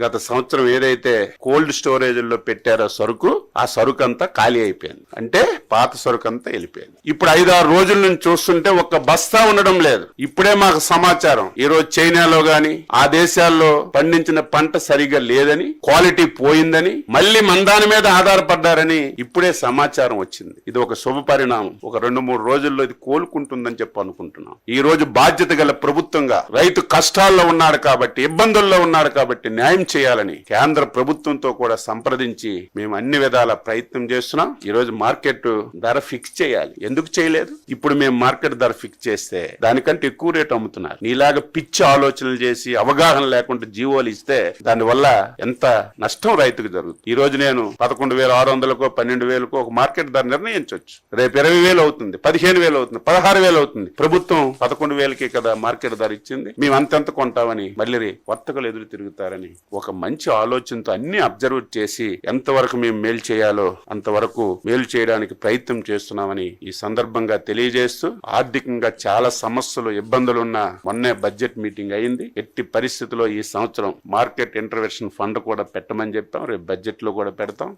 గత సంవత్సరం ఏదైతే కోల్డ్ స్టోరేజ్లో పెట్టారో సరుకు ఆ సరుకు అంతా ఖాళీ అయిపోయింది. అంటే పాత సరుకు అంతా వెళ్ళిపోయింది. ఇప్పుడు ఐదారు రోజుల నుంచి చూస్తుంటే ఒక్క బస్తా ఉండడం లేదు. ఇప్పుడే మాకు సమాచారం. ఈ రోజు చైనాలో గాని ఆ దేశాల్లో పండించిన పంట సరిగా లేదని క్వాలిటీ పోయిందని మళ్ళీ మందాని మీద ఆధారపడ్డారని ఇప్పుడే సమాచారం వచ్చింది. ఇది ఒక శుభ పరిణామం. ఒక రెండు మూడు రోజుల్లో ఇది కోలుకుంటుందని చెప్పి అనుకుంటున్నాం. ఈ రోజు బాధ్యత గల ప్రభుత్వంగా రైతు కష్టాల్లో ఉన్నాడు కాబట్టి ఇబ్బందుల్లో ఉన్నాడు కాబట్టి న్యాయం చేయాలని కేంద్ర ప్రభుత్వంతో కూడా సంప్రదించి మేము అన్ని విధాల ప్రయత్నం చేస్తున్నాం. ఈరోజు మార్కెట్ ధర ఫిక్స్ చేయాలి. ఎందుకు చేయలేదు? ఇప్పుడు మేము మార్కెట్ ధర ఫిక్స్ చేస్తే దానికంటే ఎక్కువ రేటు అమ్ముతున్నారు. నీలాగా పిచ్చి ఆలోచనలు చేసి అవగాహన లేకుండా జీవోలు ఇస్తే దానివల్ల ఎంత నష్టం రైతుకు జరుగుతుంది. ఈ రోజు నేను పదకొండు వేల ఆరు వందలకో పన్నెండు వేలకో ఒక మార్కెట్ ధర నిర్ణయించవచ్చు రేపు ఇరవై వేలు అవుతుంది పదిహేను వేలు అవుతుంది పదహారు వేలు అవుతుంది. ప్రభుత్వం పదకొండు వేలకి కదా మార్కెట్ ధర ఇచ్చింది. మేము అంతెంత కొంటామని మళ్ళీ వర్తకులు ఎదురు తిరుగుతారని ఒక మంచి ఆలోచనతో అన్ని అబ్జర్వ్ చేసి ఎంతవరకు మేము మేలు చేయాలో అంతవరకు మేలు చేయడానికి ప్రయత్నం చేస్తున్నామని ఈ సందర్భంగా తెలియజేస్తూ ఆర్థికంగా చాలా సమస్యలు ఇబ్బందులు ఉన్న మొన్నే బడ్జెట్ మీటింగ్ అయింది. ఎట్టి పరిస్థితిలో ఈ సంవత్సరం మార్కెట్ ఇంటర్వెన్షన్ ఫండ్ కూడా పెట్టమని చెప్పాం రేపు బడ్జెట్లో కూడా పెడతాం.